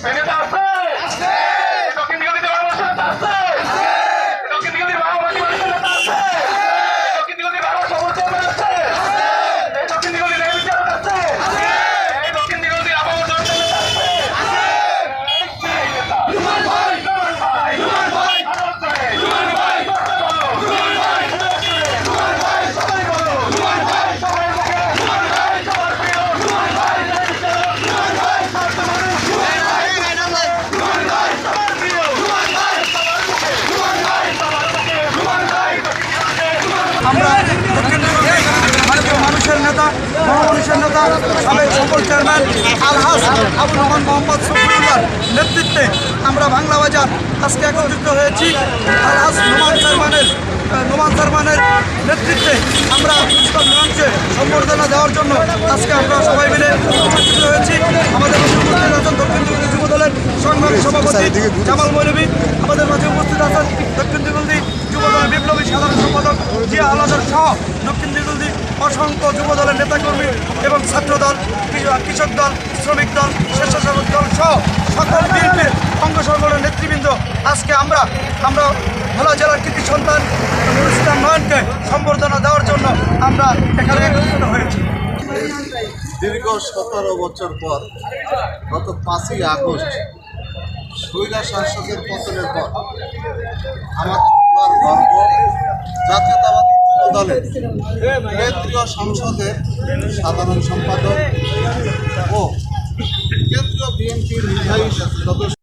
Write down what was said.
闪现大 আমরা ভারতীয় মানুষের নেতা মহামানুষের নেতা, সাবেক সফল চেয়ারম্যান আলহাস আবুল রহমান মোহাম্মদ সফিউল্লার নেতৃত্বে আমরা বাংলা বাজার আজকে একত্রিত হয়েছি। আলহাস নোমান চেয়ারম্যানের নোমান চেয়ারম্যানের নেতৃত্বে আমরা পুষ্কর নোমানকে সম্বর্ধনা দেওয়ার জন্য আজকে আমরা সবাই মিলে একত্রিত হয়েছি। আমাদের উপস্থিত আছেন, দক্ষিণ যুব দলের সংগ্রামী সভাপতি জামাল মৌলভী, আমাদের মাঝে উপস্থিত আছেন দক্ষিণ দিগন্তি যুব বিপ্লবী সাধারণ সম্পাদক জিয়া আলাদার সহ দক্ষিণ দিগন্তি অসংখ্য যুব দলের নেতাকর্মী এবং ছাত্র দল কৃ- কৃষক দল, শ্রমিক দল, স্বেচ্ছাসেবক দল সহ সকল বিএনপির অঙ্গ সংগঠনের নেতৃবৃন্দ। আজকে আমরা আমরা ভোলা জেলার কৃতি সন্তান নুরুল ইসলাম নয়নকে সম্বর্ধনা দেওয়ার জন্য আমরা এখানে একত্রিত হয়েছি। দীর্ঘ সতেরো বছর পর, গত পাঁচই আগস্ট, শৈলা শাসকের পতনের পর আমাদের পুরার গর্ব জাতীয়তাবাদী দলের কেন্দ্রীয় সংসদের সাধারণ সম্পাদক ও কেন্দ্রীয় বিএনপির নির্বাহী সদস্য